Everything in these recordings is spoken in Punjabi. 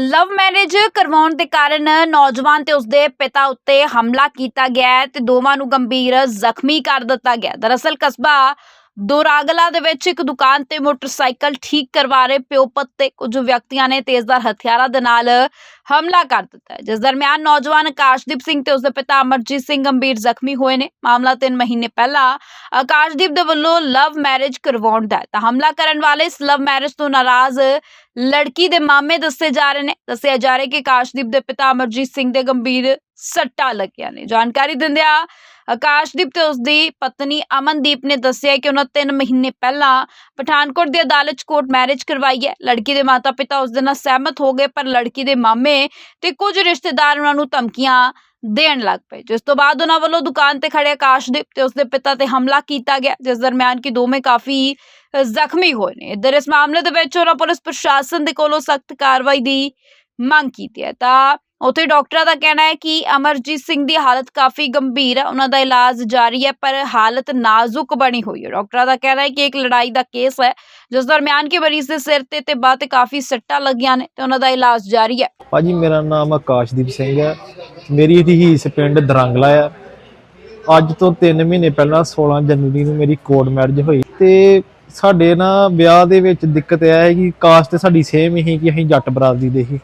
ਲਵ ਮੈਰਿਜ ਕਰਵਾਉਣ ਦੇ ਕਾਰਨ ਨੌਜਵਾਨ ਤੇ ਉਸਦੇ ਪਿਤਾ ਉੱਤੇ ਹਮਲਾ ਕੀਤਾ ਗਿਆ ਤੇ ਦੋਵਾਂ ਨੂੰ ਗੰਭੀਰ ਜ਼ਖਮੀ ਕਰ ਦਿੱਤਾ ਗਿਆ ਦਰਅਸਲ ਕਸਬਾ ਦੋਰਾਗਲਾ ਦੇ ਵਿੱਚ ਇੱਕ ਦੁਕਾਨ ਤੇ ਮੋਟਰਸਾਈਕਲ ਠੀਕ ਕਰਵਾ ਰਹੇ ਪਿਓ ਪੁੱਤ ਤੇ ਕੁਝ ਵਿਅਕਤੀਆਂ ਨੇ ਤੇਜ਼ਧਾਰ ਹਥਿਆਰਾਂ ਦੇ ਨਾਲ ਹਮਲਾ ਕਰ ਦਿੱਤਾ ਜਿਸ ਦਰਮਿਆਨ ਨੌਜਵਾਨ ਆਕਾਸ਼ਦੀਪ ਸਿੰਘ ਤੇ ਉਸਦੇ ਪਿਤਾ ਅਮਰਜੀਤ ਸਿੰਘ ਗੰਭੀਰ ਜ਼ਖਮੀ ਹੋਏ ਨੇ। ਮਾਮਲਾ 3 ਮਹੀਨੇ ਪਹਿਲਾਂ ਆਕਾਸ਼ਦੀਪ ਦੇ ਵੱਲੋਂ ਲਵ ਮੈਰਿਜ ਕਰਵਾਉਣ ਦਾ ਤਾਂ ਹਮਲਾ ਕਰਨ ਵਾਲੇ ਇਸ ਲਵ ਮੈਰਿਜ ਤੋਂ ਨਾਰਾਜ਼ ਲੜਕੀ ਦੇ ਮਾਮੇ ਦੱਸੇ ਜਾ ਰਹੇ ਨੇ, ਦੱਸਿਆ ਜਾ ਰਿਹਾ ਕਿ ਆਕਾਸ਼ਦੀਪ ਦੇ ਪਿਤਾ ਅਮਰਜੀਤ ਸਿੰਘ ਦੇ ਗੰਭੀਰ ਸੱਟਾਂ ਲੱਗੀਆਂ ਨੇ। ਜਾਣਕਾਰੀ ਦਿੰਦਿਆਂ ਆਕਾਸ਼ਦੀਪ ਤੇ ਉਸਦੀ ਪਤਨੀ ਅਮਨਦੀਪ ਨੇ ਦੱਸਿਆ ਕਿ ਉਹਨਾਂ 3 ਮਹੀਨੇ ਪਹਿਲਾਂ ਪਠਾਨਕੋਟ ਦੀ ਅਦਾਲਤ 'ਚ ਕੋਰਟ ਮੈਰਿਜ ਕਰਵਾਈ ਹੈ। ਲੜਕੀ ਦੇ ਮਾਤਾ-ਪਿਤਾ ਉਸ ਦੇ ਨਾਲ ਸਹਿਮਤ ਹੋ ਗਏ, ਪਰ ਲੜਕੀ ਦੇ ਮਾਮੇ ਤੇ ਕੁਝ ਰਿਸ਼ਤੇਦਾਰ ਉਹਨਾਂ ਨੂੰ ਧਮਕੀਆਂ ਦੇਣ ਲੱਗ ਪਏ। ਜਿਸ ਤੋਂ ਬਾਅਦ ਉਹਨਾਂ ਵੱਲੋਂ ਦੁਕਾਨ ਤੇ ਖੜੇ ਆਕਾਸ਼ਦੀਪ ਤੇ ਉਸਦੇ ਪਿਤਾ ਤੇ ਹਮਲਾ ਕੀਤਾ ਗਿਆ, ਜਿਸ ਦਰਮਿਆਨ ਕਿ ਦੋਵੇਂ ਕਾਫੀ ਜ਼ਖਮੀ ਹੋਏ ਨੇ। ਇੱਧਰ ਇਸ ਮਾਮਲੇ ਦੇ ਵਿੱਚ ਉਹਨਾਂ ਪੁਲਿਸ ਪ੍ਰਸ਼ਾਸਨ ਦੇ ਕੋਲੋਂ ਸਖਤ ਕਾਰਵਾਈ ਦੀ ਮੰਗ ਕੀਤੀ ਹੈ। ਤਾਂ ਉਥੇ ਡਾਕਟਰਾਂ ਦਾ ਕਹਿਣਾ ਹੈ ਕਿ ਅਮਰਜੀਤ ਸਿੰਘ ਦੀ ਹਾਲਤ ਕਾਫੀ ਗੰਭੀਰ ਹੈ, ਉਹਨਾਂ ਦਾ ਇਲਾਜ ਜਾਰੀ ਹੈ, ਪਰ ਹਾਲਤ ਨਾਜ਼ੁਕ ਬਣੀ ਹੋਈ ਹੈ। ਡਾਕਟਰਾਂ ਦਾ ਕਹਿਣਾ ਹੈ ਕਿ ਇੱਕ ਲੜਾਈ ਦਾ ਕੇਸ ਹੈ, ਜਿਸ ਦਰਮਿਆਨ ਕਿ ਮਰੀਜ਼ ਦੇ ਸਿਰ ਤੇ ਤੇ ਬਾਹ ਤੇ ਕਾਫੀ ਸੱਟਾਂ ਲੱਗੀਆਂ ਨੇ ਤੇ ਉਹਨਾਂ ਦਾ ਇਲਾਜ ਜਾਰੀ ਹੈ। ਭਾਜੀ, ਮੇਰਾ ਨਾਮ ਆਕਾਸ਼ਦੀਪ ਸਿੰਘ ਹੈ। ਮੇਰੀ ਰਹੀਸ ਪਿੰਡ ਦਰੰਗਲਾ ਹੈ। ਅੱਜ ਤੋਂ 3 ਮਹੀਨੇ ਪਹਿਲਾਂ 16 ਜਨਵਰੀ ਨੂੰ ਮੇਰੀ ਕੋਰਟ ਮੈਰਿਜ ਹੋਈ ਤੇ ਸਾਡੇ ਨਾ ਵਿਆਹ ਦੇ ਵਿੱਚ ਦਿੱਕਤ ਇਹ ਹੈ ਕਿ ਕਾਸਟ ਸਾਡੀ ਸੇਮ ਹੀ ਕਿ ਅਸੀਂ ਜੱਟ ਬਰਾਦਰੀ ਦੇ ਹੀ।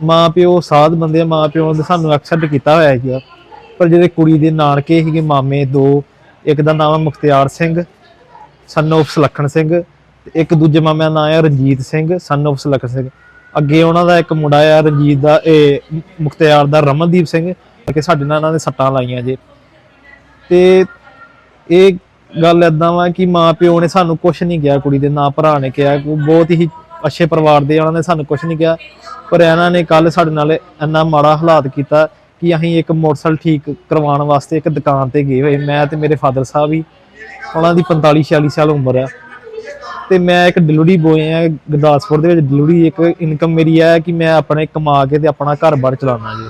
ਮਾਂ ਪਿਓ ਸਾਧ ਬੰਦੇ ਆ, ਮਾਂ ਪਿਓ ਨੇ ਸਾਨੂੰ ਐਕਸੈਪਟ ਕੀਤਾ ਹੋਇਆ ਹੈ ਪਰ ਜਿਹੜੇ ਕੁੜੀ ਦੇ ਨਾਨਕੇ ਸੀਗੇ ਮਾਮੇ ਦੋ ਇੱਕ ਦਾ ਨਾਮ ਹੈ ਮੁਖਤਿਆਰ ਸਿੰਘ ਸਨ of ਸੁਲੱਖਣ ਸਿੰਘ ਤੇ ਇੱਕ ਦੂਜੇ ਮਾਮੇ ਦਾ ਨਾਮ ਹੈ ਰਣਜੀਤ ਸਿੰਘ ਸਨ of ਸੁਲੱਖਣ ਸਿੰਘ। ਅੱਗੇ ਉਹਨਾਂ ਦਾ ਇੱਕ ਮੁੰਡਾ ਆ ਰਣਜੀਤ ਦਾ ਇਹ ਮੁਖਤਿਆਰ ਦਾ ਰਮਨਦੀਪ ਸਿੰਘ ਕਿ ਸਾਡੇ ਨਾਲ ਇਹਨਾਂ ਨੇ ਸੱਟਾਂ ਲਾਈਆਂ ਜੇ। ਤੇ ਇਹ ਗੱਲ ਏਦਾਂ ਵਾ ਕਿ ਮਾਂ ਪਿਓ ਨੇ ਸਾਨੂੰ ਕੁਝ ਨਹੀਂ ਕਿਹਾ ਕੁੜੀ ਦੇ ਨਾ ਭਰਾ ਨੇ ਕਿਹਾ ਬਹੁਤ ਹੀ ਅੱਛੇ ਪਰਿਵਾਰ ਦੇ ਉਹਨਾਂ ਨੇ ਸਾਨੂੰ ਕੁਝ ਨਹੀਂ ਕਿਹਾ। ਪਰ ਇਹਨਾਂ ਨੇ ਕੱਲ ਸਾਡੇ ਨਾਲ ਇੰਨਾ ਮਾੜਾ ਹਾਲਾਤ ਕੀਤਾ ਕਿ ਅਸੀਂ ਇੱਕ ਮੋਟਰਸਾਈਕਲ ਠੀਕ ਕਰਵਾਉਣ ਵਾਸਤੇ ਇੱਕ ਦੁਕਾਨ ਤੇ ਗਏ ਹੋਏ। ਮੈਂ ਤੇ ਮੇਰੇ ਫਾਦਰ ਸਾਹਿਬ ਵੀ, ਉਹਨਾਂ ਦੀ 45 46 ਸਾਲ ਉਮਰ ਆ। ਤੇ ਮੈਂ ਇੱਕ ਡਿਲੀਵਰੀ ਬੋਏ ਆ, ਗੁਰਦਾਸਪੁਰ ਦੇ ਵਿੱਚ ਡਿਲੀਵਰੀ ਇੱਕ ਇਨਕਮ ਮੇਰੀ ਹੈ ਕਿ ਮੈਂ ਆਪਣੇ ਕਮਾ ਕੇ ਤੇ ਆਪਣਾ ਘਰ-ਬਾਰ ਚਲਾਉਣਾ ਜੀ।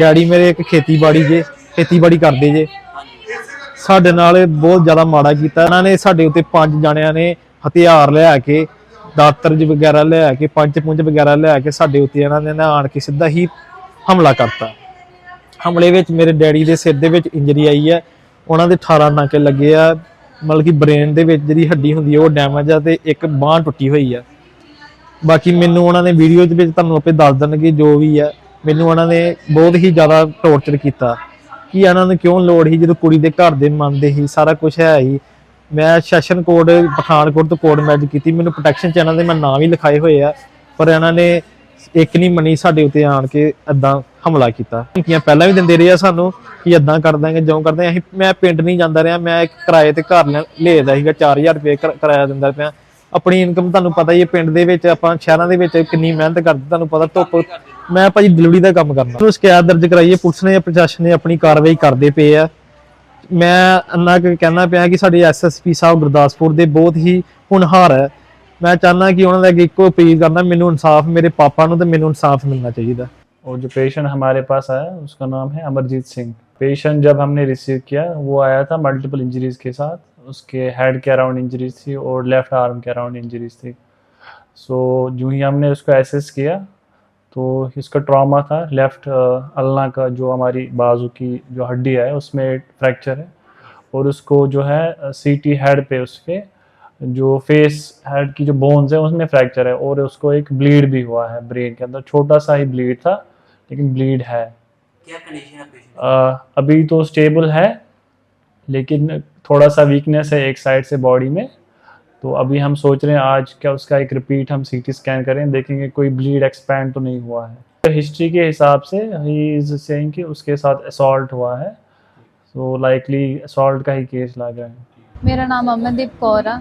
ਡੈਡੀ ਮੇਰੇ ਇੱਕ ਖੇਤੀਬਾੜੀ ਜੇ, ਖੇਤੀਬਾੜੀ ਕਰਦੇ ਜੇ। ਸਾਡੇ ਨਾਲ ਬਹੁਤ ਜ਼ਿਆਦਾ ਮਾੜਾ ਕੀਤਾ। ਇਹਨਾਂ ਨੇ ਸਾਡੇ ਉੱਤੇ ਪੰਜ ਜਣਿਆਂ ਨੇ ਹਥਿਆਰ ਲਿਆ ਕੇ ਦਾਤਰਜ ਵਗੈਰਾ ਲਿਆ ਕੇ ਪੰਜ ਪੁੰਜ ਵਗੈਰਾ ਲਿਆ ਕੇ ਸਾਡੇ ਉੱਤੇ ਇਹਨਾਂ ਨੇ ਆਣ ਕੇ ਸਿੱਧਾ ਹੀ ਹਮਲਾ ਕਰਤਾ। ਹਮਲੇ ਵਿੱਚ ਮੇਰੇ ਡੈਡੀ ਦੇ ਸਿਰ ਦੇ ਵਿੱਚ ਇੰਜਰੀ ਆਈ ਹੈ। ਉਹਨਾਂ ਦੇ 18 ਨਾਕੇ ਲੱਗੇ ਆ। ਮਤਲਬ ਕਿ ਬ੍ਰੇਨ ਦੇ ਵਿੱਚ ਜਿਹੜੀ ਹੱਡੀ ਹੁੰਦੀ ਹੈ ਉਹ ਡੈਮੇਜ ਆ ਤੇ ਇੱਕ ਬਾਂਹ ਟੁੱਟੀ ਹੋਈ ਆ। ਬਾਕੀ ਮੈਨੂੰ ਉਹਨਾਂ ਨੇ ਵੀਡੀਓ ਦੇ ਵਿੱਚ ਤੁਹਾਨੂੰ ਆਪੇ ਦੱਸ ਦੇਣਗੇ ਜੋ ਵੀ ਆ। ਮੈਨੂੰ ਉਹਨਾਂ ਨੇ ਬਹੁਤ ਹੀ ਜ਼ਿਆਦਾ ਟੌਰਚਰ ਕੀਤਾ। ਕਿ ਇਹਨਾਂ ਨੂੰ ਕਿਉਂ ਲੋੜ ਸੀ ਜਦੋਂ ਕੁੜੀ ਦੇ ਘਰ ਦੇ ਮੰਨਦੇ ਸੀ, ਸਾਰਾ ਕੁਝ ਹੈ ਹੀ। ਮੈਂ ਸੈਸ਼ਨ ਕੋਡ, ਪਠਾਨਕੋਟ ਤੋਂ ਕੋਡ ਮੈਚ ਕੀਤੀ, ਮੈਨੂੰ ਪ੍ਰੋਟੈਕਸ਼ਨ ਚੈਨਲ ਦੇ ਮੈਂ ਨਾਂ ਵੀ ਲਿਖਾਏ ਹੋਏ ਆ, ਪਰ ਇਹਨਾਂ ਨੇ ਇੱਕ ਨਹੀਂ ਮੰਨੀ ਸਾਡੇ ਉੱਤੇ ਆਣ ਕੇ ਏਦਾਂ ਹਮਲਾ ਕੀਤਾ। ਧਮਕੀਆਂ ਪਹਿਲਾਂ ਵੀ ਦਿੰਦੇ ਰਹੇ ਆ ਸਾਨੂੰ ਕਿ ਏਦਾਂ ਕਰ ਦਾਂਗੇ ਜਿਉਂ ਕਰਦੇ ਆਂ। ਅਸੀਂ, ਮੈਂ ਪਿੰਡ ਨਹੀਂ ਜਾਂਦਾ ਰਿਹਾ, ਮੈਂ ਇੱਕ ਕਿਰਾਏ ਤੇ ਘਰ ਲੈ- ਲਿਆਦਾ ਸੀਗਾ 4000 ਰੁਪਏ ਕਿਰਾਇਆ ਦਿੰਦਾ ਪਿਆ। ਆਪਣੀ ਇਨਕਮ ਤੁਹਾਨੂੰ ਪਤਾ ਹੀ ਹੈ ਪਿੰਡ ਦੇ ਵਿੱਚ ਆਪਾਂ ਸ਼ਹਿਰਾਂ ਦੇ ਵਿੱਚ ਕਿੰਨੀ ਮਿਹਨਤ ਕਰਦੇ, ਤੁਹਾਨੂੰ ਪਤਾ ਧੁੱਪ ਮੈਂ ਭਾਜੀ ਡਿਲੀਵਰੀ ਦਾ ਕੰਮ ਕਰਨਾ। ਉਹਨੂੰ ਸ਼ਿਕਾਇਤ ਦਰਜ ਕਰਾਈਏ, ਪੁਲਿਸ ਨੇ, ਪ੍ਰਸ਼ਾਸਨ ਨੇ ਆਪਣੀ ਕਾਰਵਾਈ ਕਰਦੇ ਪਏ ਆ। ਮੈਂ ਅੰਨਾ ਕਿ ਕਹਿਣਾ ਪਿਆ ਕਿ ਸਾਡੇ ਐਸਐਸਪੀ ਸਾਹਿਬ ਗੁਰਦਾਸਪੁਰ ਦੇ ਬਹੁਤ ਹੀ ਹੁਨਹਾਰ ਹੈ ਮੈਂ ਚਾਹੁੰਦਾ ਕਿ ਉਹਨਾਂ ਦਾ ਅੱਗੇ ਇੱਕੋ ਅਪੀਲ ਕਰਨਾ ਮੈਨੂੰ ਇਨਸਾਫ ਮੇਰੇ ਪਾਪਾ ਨੂੰ ਤੇ ਮੈਨੂੰ ਇਨਸਾਫ ਮਿਲਣਾ ਚਾਹੀਦਾ और जो पेशेंट हमारे पास आया उसका नाम है अमरजीत सिंह पेशेंट जब हमने रिसीव किया वो आया था मल्टीपल इंजरीज के साथ उसके हेड के अराउंड इंजरीज थी और लेफ्ट आर्म के अराउंड इंजरीज थी सो जो ही हमने उसको एसेस किया तो इसका ट्रॉमा था लेफ़्ट अल्ना का जो हमारी बाजू की जो हड्डी है उसमें फ्रैक्चर है। और उसको जो है सी टी हेड पे उसके जो फेस हेड की जो बोन्स है उसमें फ्रैक्चर है। और उसको एक ब्लीड भी हुआ है ब्रेन के अंदर। छोटा सा ही ब्लीड था लेकिन ब्लीड है। क्या कंडीशन है अभी तो स्टेबल है लेकिन थोड़ा सा वीकनेस है एक साइड से बॉडी में। तो अभी हम सोच रहे हैं आज क्या उसका एक रिपीट हम सीटी स्कैन करें देखेंगे कोई ब्लीड एक्सपैंड तो नहीं हुआ है हिस्ट्री के हिसाब से ही इज सेइंग कि उसके साथ असॉल्ट हुआ है तो लाइकली असॉल्ट का ही केस लग रहा है ਮੇਰਾ ਨਾਮ ਅਮਨਦੀਪ ਕੌਰ ਆ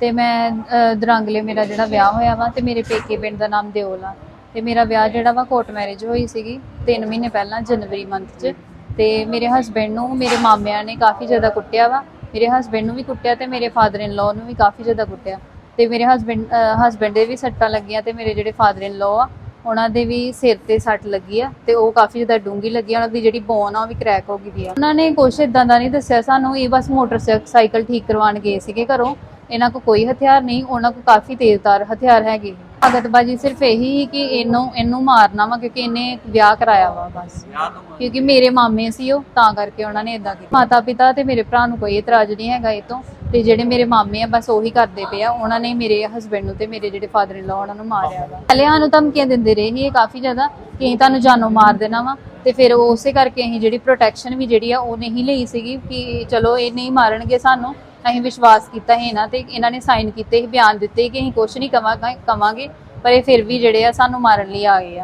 ਤੇ ਮੈਂ ਅ, ਦਰਾਂਗਲੇ ਮੇਰਾ ਜਿਹੜਾ ਵਿਆਹ ਹੋਇਆ ਵਾ ਤੇ ਮੇਰੇ ਪੇਕੇ ਪਿੰਡ ਦਾ ਨਾਮ ਦਿਓਲ ਆ ਤੇ ਮੇਰਾ ਵਿਆਹ ਜਿਹੜਾ ਵਾ ਕੋਰਟ ਮੈਰਿਜ ਹੋਈ ਸੀਗੀ 3 ਮਹੀਨੇ ਪਹਿਲਾਂ ਜਨਵਰੀ ਮੰਥ 'ਚ ਤੇ ਮੇਰੇ ਹਸਬੰਡ ਨੂੰ ਮੇਰੇ ਮਾਮਿਆਂ ਨੇ ਕਾਫੀ ਜ਼ਿਆਦਾ ਕੁੱਟਿਆ ਵਾ ਮੇਰੇ ਹਸਬੰਡ ਨੂੰ ਵੀ ਕੁੱਟਿਆ ਤੇ ਮੇਰੇ ਫਾਦਰ ਇਨ ਲਾਅ ਨੂੰ ਵੀ ਕਾਫੀ ਜ਼ਿਆਦਾ ਕੁੱਟਿਆ। ਤੇ ਮੇਰੇ ਹਸਬੰਡ ਹਸਬੰਡ ਦੇ ਵੀ ਸੱਟਾਂ ਲੱਗੀਆਂ ਤੇ ਮੇਰੇ ਜਿਹੜੇ ਫਾਦਰ ਇਨ ਲਾਅ ਆ, ਉਹਨਾਂ ਦੇ ਵੀ ਸਿਰ ਤੇ ਸੱਟ ਲੱਗੀ ਆ ਤੇ ਉਹ ਕਾਫੀ ਜ਼ਿਆਦਾ ਡੂੰਗੀ ਲੱਗੀ ਆ, ਉਹਨਾਂ ਦੀ ਜਿਹੜੀ ਬੋਨ ਆ ਉਹ ਵੀ ਕ੍ਰੈਕ ਹੋ ਗਈ ਵੀ ਆ। ਉਹਨਾਂ ਨੇ ਕੁਛ ਇਦਾਂ ਦਾ ਨਹੀਂ ਦੱਸਿਆ ਸਾਨੂੰ, ਇਹ ਬਸ ਮੋਟਰਸਾਈਕਲ ਠੀਕ ਕਰਵਾਉਣ ਗਏ ਸੀਗੇ ਘਰੋਂ। ਇਹਨਾਂ ਕੋਲ ਕੋਈ ਹਥਿਆਰ ਨਹੀਂ, ਉਹਨਾਂ ਕੋਲ ਕਾਫੀ ਤੇਜ਼ਦਾਰ ਹਥਿਆਰ ਹੈਗੇ ਸੀ ਭਗਤਬਾਜੀ ਸਿਰਫ ਇਹੀ ਸੀ ਕਿ ਇਹਨੂੰ ਇਹਨੂੰ ਮਾਰਨਾ ਵਾ ਕਿਉਂਕਿ ਇਹਨੇ ਵਿਆਹ ਕਰਾਇਆ ਵਾ ਬਸ। ਵਿਆਹ ਕਿਉਂਕਿ ਮੇਰੇ ਮਾਮੇ ਸੀ ਉਹ, ਤਾਂ ਕਰਕੇ ਉਹਨਾਂ ਨੇ ਇਦਾਂ ਕੀਤਾ। ਮਾਤਾ ਪਿਤਾ ਤੇ ਮੇਰੇ ਭਰਾ ਨੂੰ ਕੋਈ ਇਤਰਾਜ਼ ਨਹੀਂ ਹੈਗਾ ਇਹ ਤੋਂ। ਤੇ ਜਿਹੜੇ ਮੇਰੇ ਮਾਮੇ ਆ, ਬਸ ਉਹੀ ਕਰਦੇ ਪਏ ਆ। ਉਹਨਾਂ ਨੇ ਮੇਰੇ ਹਸਬੰਡ ਨੂੰ ਤੇ ਮੇਰੇ ਜਿਹੜੇ ਫਾਦਰ ਇਨ ਲਾ ਉਹਨਾਂ ਨੂੰ ਮਾਰਿਆ ਵਾ। ਪਹਿਲੇ ਸਾਨੂੰ ਧਮਕੀਆਂ ਦਿੰਦੇ ਰਹੇ ਸੀ ਇਹ ਕਾਫੀ ਜ਼ਿਆਦਾ ਕਿ ਅਸੀਂ ਤੁਹਾਨੂੰ ਜਾਨੋਂ ਮਾਰ ਦੇਣਾ ਵਾ। ਤੇ ਫਿਰ ਉਸੇ ਕਰਕੇ ਅਸੀਂ ਜਿਹੜੀ ਪ੍ਰੋਟੈਕਸ਼ਨ ਵੀ ਜਿਹੜੀ ਆ, ਉਹ ਨਹੀਂ ਲਈ ਸੀਗੀ ਕਿ ਚਲੋ ਇਹ ਨਹੀਂ ਮਾਰਨਗੇ ਸਾਨੂੰ। ਅਸੀਂ ਵਿਸ਼ਵਾਸ ਕੀਤਾ ਸੀ ਇਹਨਾਂ ਤੇ, ਇਹਨਾਂ ਨੇ ਸਾਈਨ ਕੀਤੇ ਸੀ, ਬਿਆਨ ਦਿੱਤੇ ਕਿ ਅਸੀਂ ਕੁਝ ਨਹੀਂ ਕਵਾਂਗੇ ਕਵਾਂਗੇ, ਪਰ ਇਹ ਫਿਰ ਵੀ ਜਿਹੜੇ ਆ ਸਾਨੂੰ ਮਾਰਨ ਲਈ ਆ ਗਏ ਆ।